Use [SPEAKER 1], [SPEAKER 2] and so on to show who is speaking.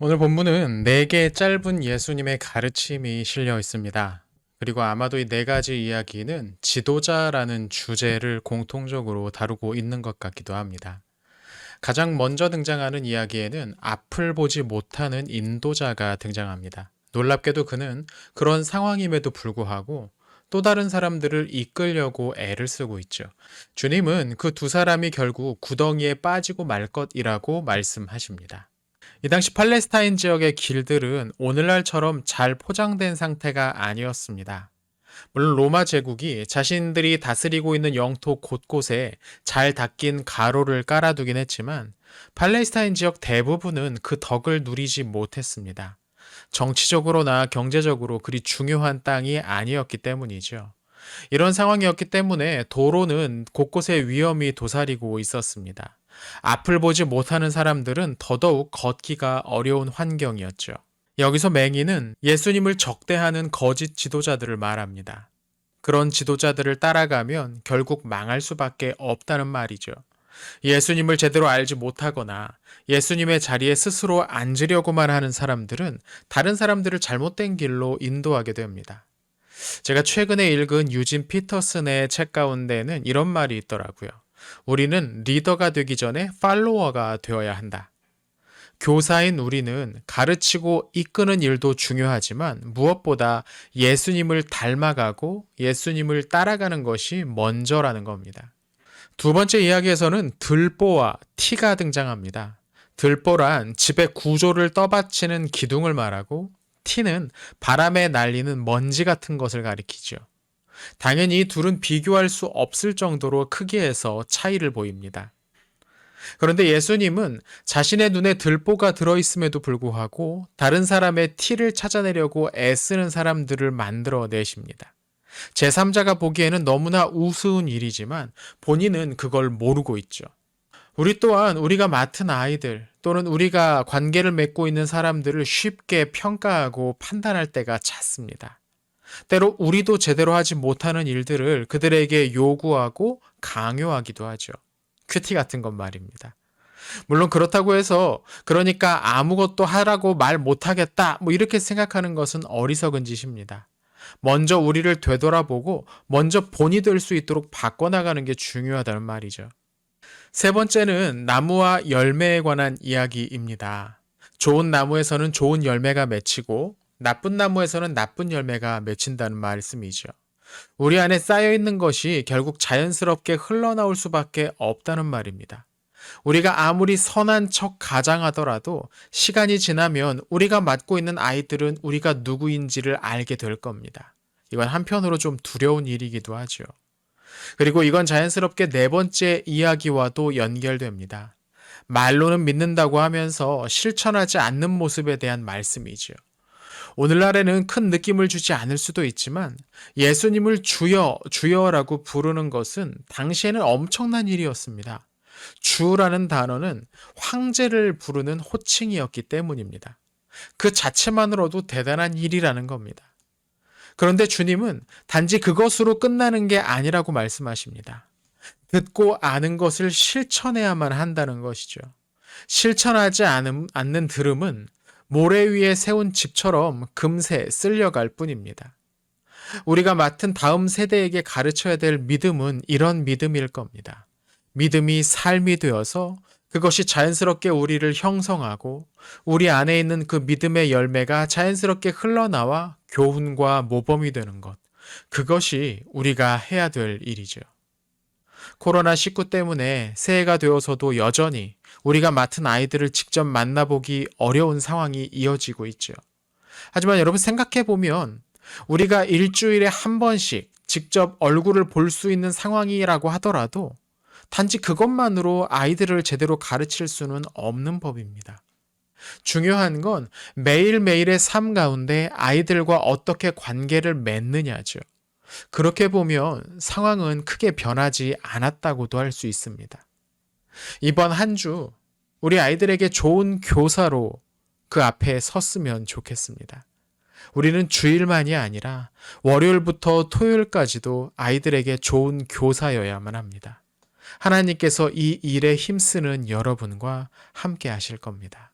[SPEAKER 1] 오늘 본문은 네 개의 짧은 예수님의 가르침이 실려 있습니다. 그리고 아마도 이 네 가지 이야기는 지도자라는 주제를 공통적으로 다루고 있는 것 같기도 합니다. 가장 먼저 등장하는 이야기에는 앞을 보지 못하는 인도자가 등장합니다. 놀랍게도 그는 그런 상황임에도 불구하고 또 다른 사람들을 이끌려고 애를 쓰고 있죠. 주님은 그 두 사람이 결국 구덩이에 빠지고 말 것이라고 말씀하십니다. 이 당시 팔레스타인 지역의 길들은 오늘날처럼 잘 포장된 상태가 아니었습니다. 물론 로마 제국이 자신들이 다스리고 있는 영토 곳곳에 잘 닦인 가로를 깔아두긴 했지만 팔레스타인 지역 대부분은 그 덕을 누리지 못했습니다. 정치적으로나 경제적으로 그리 중요한 땅이 아니었기 때문이죠. 이런 상황이었기 때문에 도로는 곳곳에 위험이 도사리고 있었습니다. 앞을 보지 못하는 사람들은 더더욱 걷기가 어려운 환경이었죠. 여기서 맹인은 예수님을 적대하는 거짓 지도자들을 말합니다. 그런 지도자들을 따라가면 결국 망할 수밖에 없다는 말이죠. 예수님을 제대로 알지 못하거나 예수님의 자리에 스스로 앉으려고만 하는 사람들은 다른 사람들을 잘못된 길로 인도하게 됩니다. 제가 최근에 읽은 유진 피터슨의 책 가운데는 이런 말이 있더라고요. 우리는 리더가 되기 전에 팔로워가 되어야 한다. 교사인 우리는 가르치고 이끄는 일도 중요하지만 무엇보다 예수님을 닮아가고 예수님을 따라가는 것이 먼저라는 겁니다. 두 번째 이야기에서는 들보와 티가 등장합니다. 들보란 집의 구조를 떠받치는 기둥을 말하고 티는 바람에 날리는 먼지 같은 것을 가리키죠. 당연히 이 둘은 비교할 수 없을 정도로 크기에서 차이를 보입니다. 그런데 예수님은 자신의 눈에 들보가 들어있음에도 불구하고 다른 사람의 티를 찾아내려고 애쓰는 사람들을 만들어 내십니다. 제3자가 보기에는 너무나 우스운 일이지만 본인은 그걸 모르고 있죠. 우리 또한 우리가 맡은 아이들 또는 우리가 관계를 맺고 있는 사람들을 쉽게 평가하고 판단할 때가 잦습니다. 때로 우리도 제대로 하지 못하는 일들을 그들에게 요구하고 강요하기도 하죠. 큐티 같은 건 말입니다. 물론 그렇다고 해서 그러니까 아무것도 하라고 말 못하겠다 뭐 이렇게 생각하는 것은 어리석은 짓입니다. 먼저 우리를 되돌아보고 먼저 본이 될 수 있도록 바꿔나가는 게 중요하다는 말이죠. 세 번째는 나무와 열매에 관한 이야기입니다. 좋은 나무에서는 좋은 열매가 맺히고 나쁜 나무에서는 나쁜 열매가 맺힌다는 말씀이죠. 우리 안에 쌓여 있는 것이 결국 자연스럽게 흘러나올 수밖에 없다는 말입니다. 우리가 아무리 선한 척 가장하더라도 시간이 지나면 우리가 맡고 있는 아이들은 우리가 누구인지를 알게 될 겁니다. 이건 한편으로 좀 두려운 일이기도 하죠. 그리고 이건 자연스럽게 네 번째 이야기와도 연결됩니다. 말로는 믿는다고 하면서 실천하지 않는 모습에 대한 말씀이죠. 오늘날에는 큰 느낌을 주지 않을 수도 있지만 예수님을 주여, 주여라고 부르는 것은 당시에는 엄청난 일이었습니다. 주라는 단어는 황제를 부르는 호칭이었기 때문입니다. 그 자체만으로도 대단한 일이라는 겁니다. 그런데 주님은 단지 그것으로 끝나는 게 아니라고 말씀하십니다. 듣고 아는 것을 실천해야만 한다는 것이죠. 실천하지 않는 들음은 모래 위에 세운 집처럼 금세 쓸려갈 뿐입니다. 우리가 맡은 다음 세대에게 가르쳐야 될 믿음은 이런 믿음일 겁니다. 믿음이 삶이 되어서 그것이 자연스럽게 우리를 형성하고 우리 안에 있는 그 믿음의 열매가 자연스럽게 흘러나와 교훈과 모범이 되는 것. 그것이 우리가 해야 될 일이죠. 코로나19 때문에 새해가 되어서도 여전히 우리가 맡은 아이들을 직접 만나보기 어려운 상황이 이어지고 있죠. 하지만 여러분 생각해 보면 우리가 일주일에 한 번씩 직접 얼굴을 볼 수 있는 상황이라고 하더라도 단지 그것만으로 아이들을 제대로 가르칠 수는 없는 법입니다. 중요한 건 매일매일의 삶 가운데 아이들과 어떻게 관계를 맺느냐죠. 그렇게 보면 상황은 크게 변하지 않았다고도 할 수 있습니다. 이번 한 주 우리 아이들에게 좋은 교사로 그 앞에 섰으면 좋겠습니다. 우리는 주일만이 아니라 월요일부터 토요일까지도 아이들에게 좋은 교사여야만 합니다. 하나님께서 이 일에 힘쓰는 여러분과 함께 하실 겁니다.